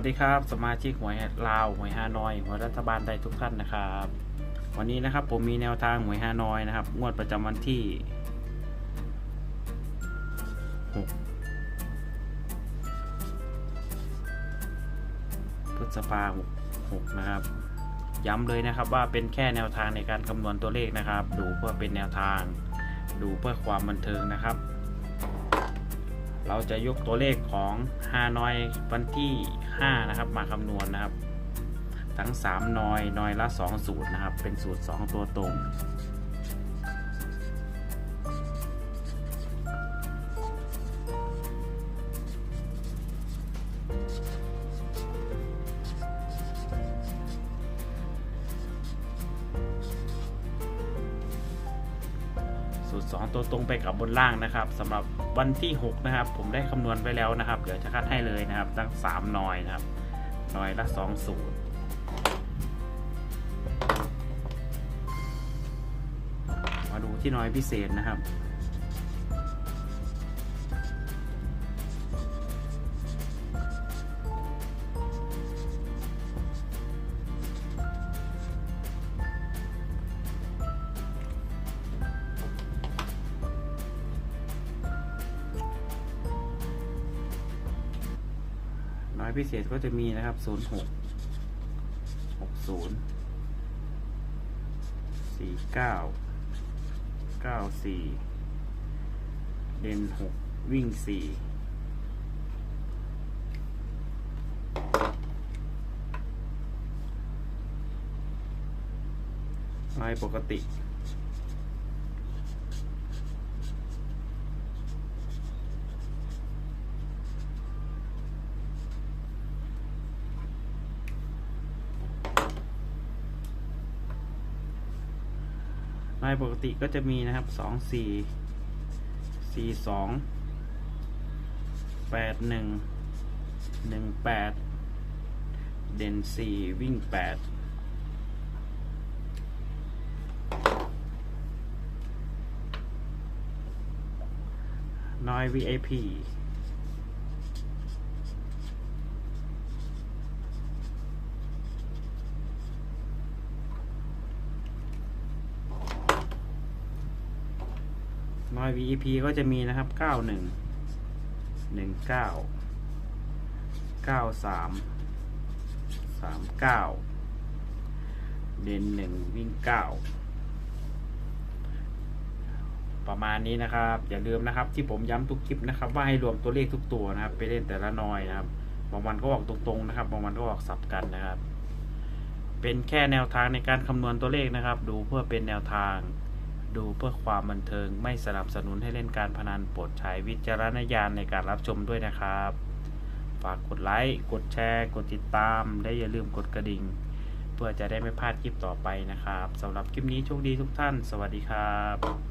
วัสดีครับ สมาชิกหวยลาวหวยฮานอยหวยรัฐบาลไทยทุกท่านนะครับ วันนี้นะครับผมมีแนวทางหวยฮานอยนะครับ งวดประจำวันที่ 6 พฤษภาคม6นะครับ ย้ำเลยนะครับว่าเป็นแค่แนวทางในการคำนวณตัวเลขนะครับ ดูเพื่อเป็นแนวทาง ดูเพื่อความบันเทิงนะครับ เราจะยกตัวเลขของฮานอยวันที่ 5 นะครับ มาคำนวณนะครับ ทั้ง 3 นอยนอยละ2สูตรนะครับ เป็นสูตร 2 ตัวตรง สูตร 2 ตัวตรงไปกับบนล่างนะครับสำหรับวันที่ 6 นะครับ ผมได้คำนวณไปแล้วนะครับ เดี๋ยวจะคัดให้เลยนะครับตั้ง3นอยนะครับนอยละ 2 สูตรมาดูที่นอยพิเศษนะครับ น้อยพิเศษก็จะมีนะครับ06 60 49 94เด่น6วิ่ง4น้อยปกติายปกติก็จะมีนะครับสองสี่สี่สองแปดหนึ่งหนึ่งแปดเด่นสี่วิ่งแปดน้อย VIP น้อย VEP ก็จะมีนะครับ 91 19 93 39 เด่น1 วิ่ง 9 ประมาณนี้นะครับ อย่าลืมนะครับ ที่ผมย้ำทุกคลิปนะครับ ว่าให้รวมตัวเลขทุกตัวนะครับ ไปเล่นแต่ละน้อยนะครับ บางวันก็ออกตรงๆนะครับ บางวันก็ออกสับกันนะครับ เป็นแค่แนวทางในการคำนวณตัวเลขนะครับ ดูเพื่อเป็นแนวทาง ดูเพื่อความบันเทิงไม่สนับสนุนให้เล่นการพนันโปรดใช้วิจารณญาณในการรับชมด้วยนะครับ ฝากกดไลค์ กดแชร์ กดติดตาม และอย่าลืมกดกระดิ่ง เพื่อจะได้ไม่พลาดคลิปต่อไปนะครับสำหรับคลิปนี้โชคดีทุกท่าน สวัสดีครับ